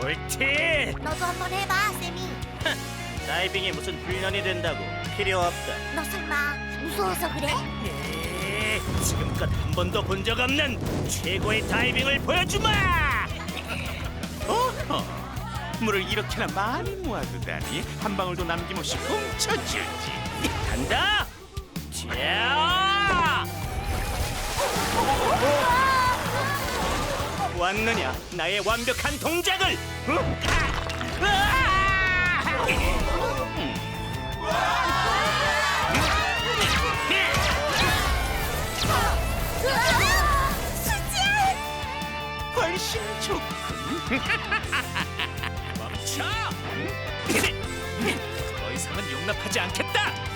너도 한번 해봐, 세미. 다이빙이 무슨 훈련이 된다고 필요 없다. 너 설마 무서워서 그래? 에이, 지금껏 한 번도 본 적 없는 최고의 다이빙을 보여주마! 어허, 물을 이렇게나 많이 모아두다니 한 방울도 남김없이 훔쳐주지. 간다! 왔느냐, 나의 완벽한 동작을! 응? 으아! 훨씬 좋군. 멈춰! 더 이상은 용납하지 않겠다!